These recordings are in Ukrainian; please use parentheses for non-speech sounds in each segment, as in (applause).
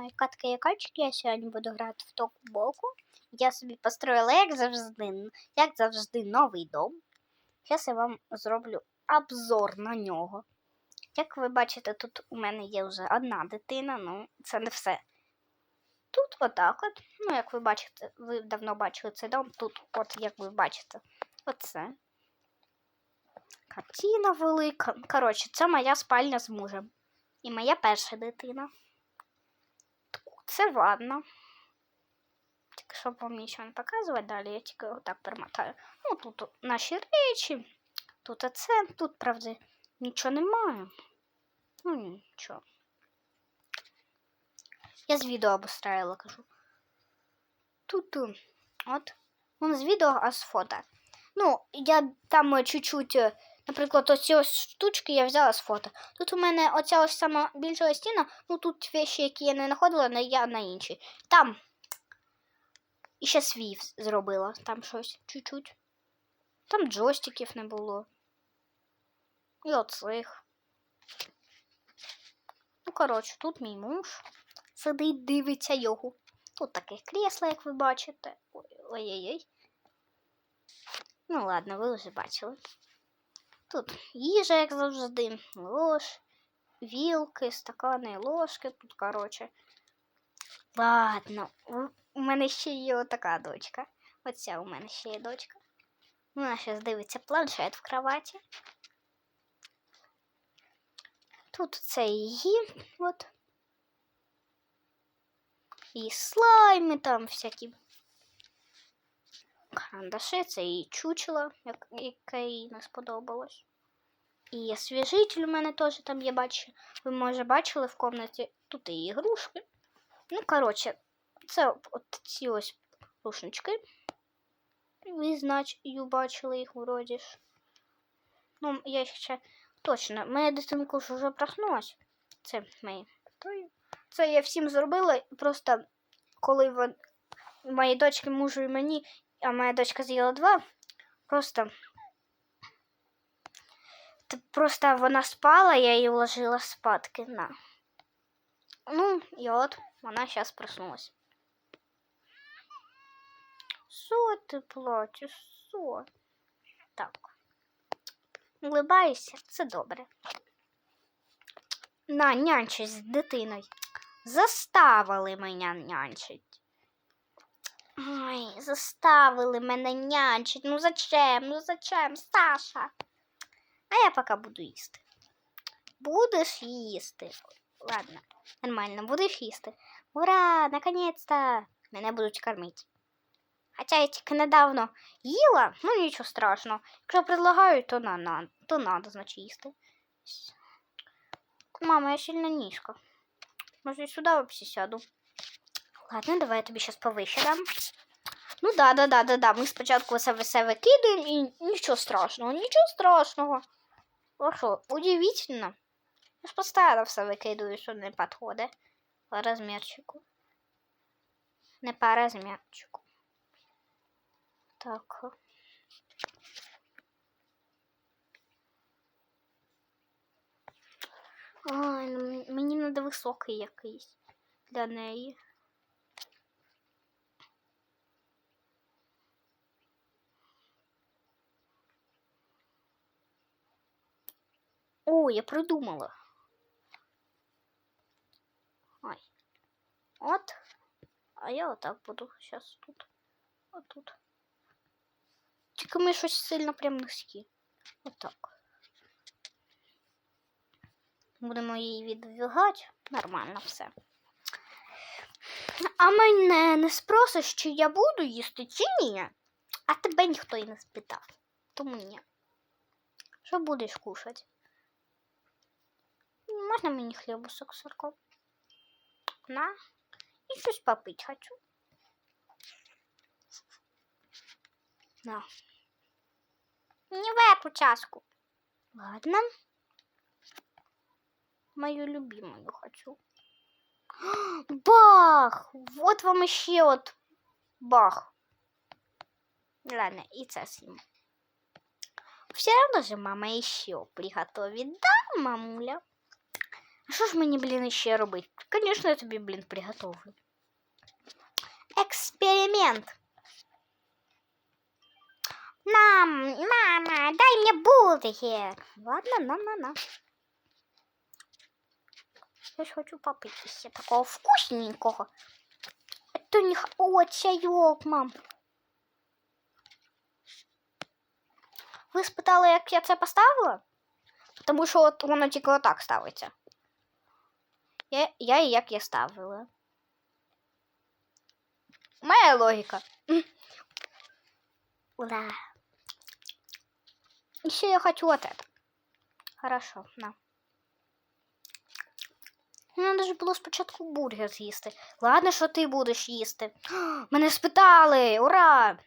мої катки і качки. Я сьогодні буду грати в току боку. Я собі построїла, як завжди, як завжди, новий дом. Зараз я вам зроблю обзор на нього. Як ви бачите, тут у мене є вже одна дитина, ну це не все. Тут отак от. Ну, як ви бачите, ви давно бачили цей дом. Тут, от, як ви бачите, оце. Картина велика. Коротше, це моя спальня з мужем. І моя перша дитина. Це ванна. Тільки щоб вам нічого не показувати далі, я тільки отак перемотаю. Ну, тут наші речі, тут оце, тут, правда, нічого немає. Ну, нічого. Я з відео обустраїла, кажу. Тут, от. Ну, з відео, а з фото. Ну, я там е, чуть-чуть, е, наприклад, оці ось штучки я взяла з фото. Тут у мене оця ось сама більша стіна, ну тут вещі, які я не знаходила, на я на інші. Там і ще свій зробила, там щось чуть-чуть. Там джойстиків не було. І оцих. Ну, коротше, тут мій муж сидить, дивиться його. Тут таке крісло, як ви бачите. Ой- Ой-ой-ой. Ну ладно, ви вже бачили. Тут їжа, як завжди, лож, вілки, стакани, ложки. Тут, коротше. Ладно, у- мене ще є отака дочка. Оця у мене ще є дочка. Вона зараз дивиться планшет в кроваті. Тут це її, от. І слайми там всякі. Карандаши, це її чучело, яке їй не сподобалось. І освіжитель у мене теж там є, бачу. Ви, може, бачили в комнаті. Тут і ігрушки. Ну, коротше, це от ці ось рушнички. Ви, значить, бачили їх вроді ж. Ну, я ще точно. Моя дитинка вже проснулась. Це мої. Це я всім зробила. Просто коли вон... моїй дочки, мужу і мені, а моя дочка з'їла два, просто. Просто вона спала, я її вложила спадки на. Ну, і от вона зараз проснулась. Що ти плачеш? Що? Так. Улибаюся, це добре. На, нянчись з дитиною. Заставили мене нянчить. Ой, заставили мене нянчить. Ну зачем? Ну зачем, Саша? А я поки буду їсти. Будеш їсти. Ладно, нормально, будеш їсти. Ура! Наконец-то! Мене будуть кормити. Хоча я тільки недавно їла, ну нічого страшного. Якщо предлагають, то на, на, то надо, значить, їсти. Мама, я сильно низько. Може, я сюди вообще сяду. Ладно, давай я тобі зараз повище дам. Ну да, да, да, да, да. Ми спочатку все все викидаємо і нічого страшного, нічого страшного. О що, удивительно. Я ж постійно все викидаю, що не підходить по розмірчику. Не по розмірчику. Так. Ой, ну мені треба високий якийсь для неї. О, я придумала. Ой. От. А я отак буду зараз тут. Отут. Тільки ми щось сильно прям низькі. Отак. Будемо її відвігати. Нормально все. А мене не спросиш, чи я буду їсти, чи ні. А тебе ніхто і не спитав. Тому ні. Що будеш кушати? Можна мені хлібусок з сирком? На. І щось попити хочу. На. Не в эту чашку. Ладно. Мою любимую хочу. (gasps) Бах! Вот вам еще вот бах. Ладно, и це съем. Все равно же мама еще приготовит, да, мамуля? А що ж мені, блін, іще робити? Звісно, я тобі, блін, приготовлю. Експеримент. Мам, мама, дай мне бургер. Ладно, на-на-на. Я ж хочу попить ще такого вкусненького. Это не... х- О, чайок, мам. Ви спитали, як я це поставила? Тому що от воно тільки отак ставиться. Я, я як я ставила. Моя логіка. Ура. Еще я хочу вот это. Хорошо, на. Мені треба було спочатку бургер з'їсти. Ладно, що ти будеш їсти. (gasps) Мене спитали! Ура!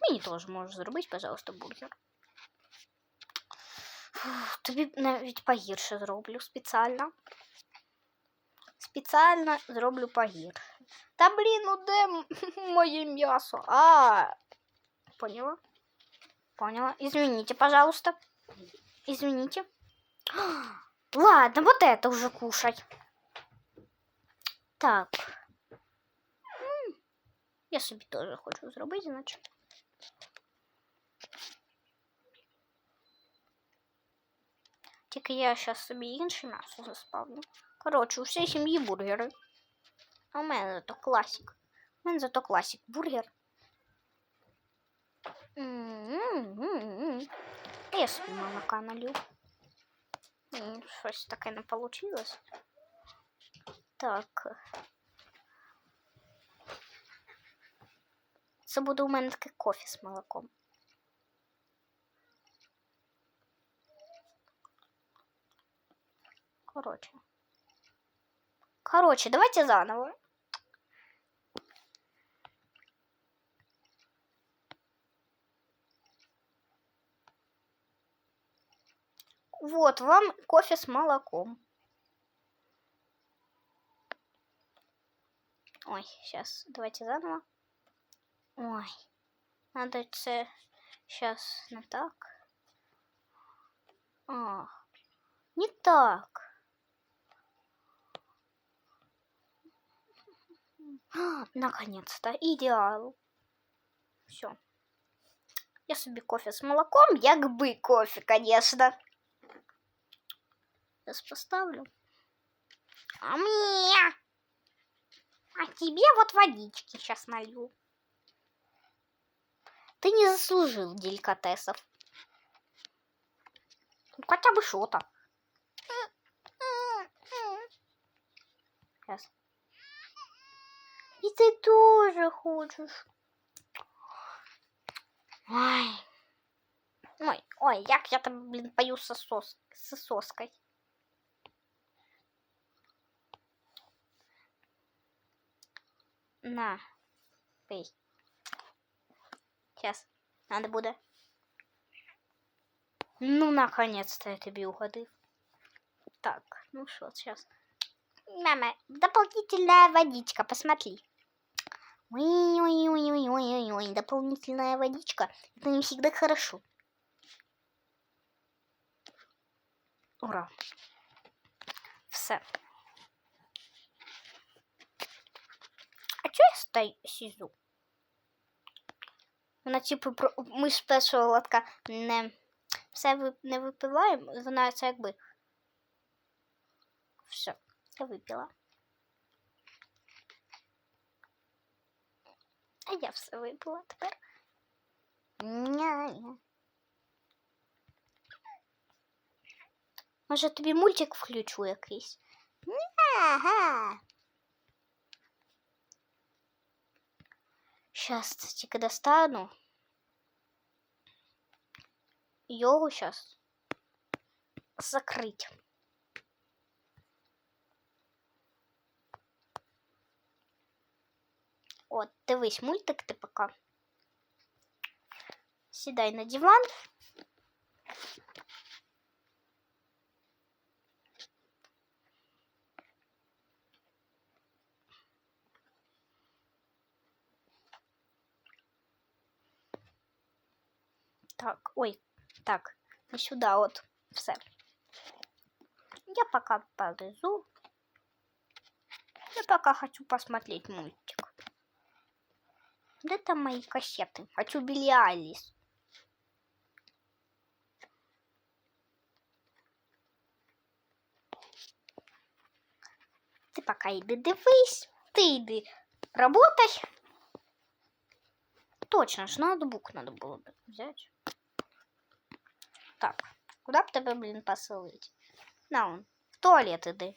Мені теж можеш зробити, пожалуйста, бургер. Фух, Тобі навіть погірше зроблю спеціально. Спеціально зроблю погірше. Та блін, ну де м- (laughs) моє м'ясо? А, поняла? Поняла. Извините, пожалуйста. Извините. (gasps) Ладно, вот это уже кушать. Так. М, Я собі теж хочу зробити, іначе. Тільки я зараз собі інше м'ясо заспавлю. Коротше, у всій сім'ї бургери. А у мене зато класик. У мене зато класик бургер. А Я молока налью. М, Щось таке не вийшло. Так. Це буде у мене таке кофе з молоком. Короче. Короче, давайте заново. Вот вам кофе с молоком. Ой, сейчас, давайте заново. Ой, надо це сейчас не так. А, не так. (gasps) Наконец-то, идеал. Все. Я собі кофе з молоком, якби кофе, конечно. Сейчас поставлю. А мне? А тебе вот водички сейчас налью. Ты не заслужил деликатесов. Ну, хотя бы что-то. Сейчас. И ты тоже хочешь. Ой. Ой, ой, як я там, блин, пою сосос, сосоской. На, пей. Сейчас, надо буде. Ну, наконец-то я тебе угодив. Так, ну что, сейчас. Мама, дополнительная водичка, посмотри. Ой-ой-ой-ой-ой-ой, дополнительная водичка. Это не всегда хорошо. Ура. Все. А чого я стою сижу? Вона, типу, про... ми з першого лотка не все не випиваємо, вона це якби. Все, я випила. А я все випила тепер. Ня-ня. Може тобі мультик включу якийсь? Ага. Щас тільки достану. Його щас закрыть. От, дивись, мультик ти пока. Сідай на диван. Так, ой, так, не сюди, от, все. Я пока полезу. Я пока хочу посмотреть мультик. Где там мои кассеты? Хочу Билли Айлис. Ти пока йди дивись, ти йди работай. Точно ж ноутбук надо было бы взять. Так, куда б тебе, блін, поселить? На он, в туалет іди.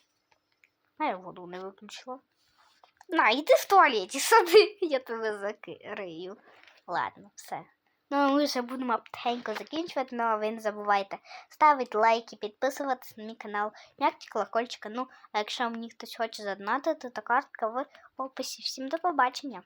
А я воду не виключила. На, іди в туалеті, сади, (laughs) я тебе закрию. Ладно, все. Ну, а ми вже будемо птенько закінчувати, ну а ви не забувайте ставити лайки, підписуватися на мій канал, м'якті колокольчика. Ну, а якщо мені хтось хоче задонатити, то картка в описі. Всім до побачення!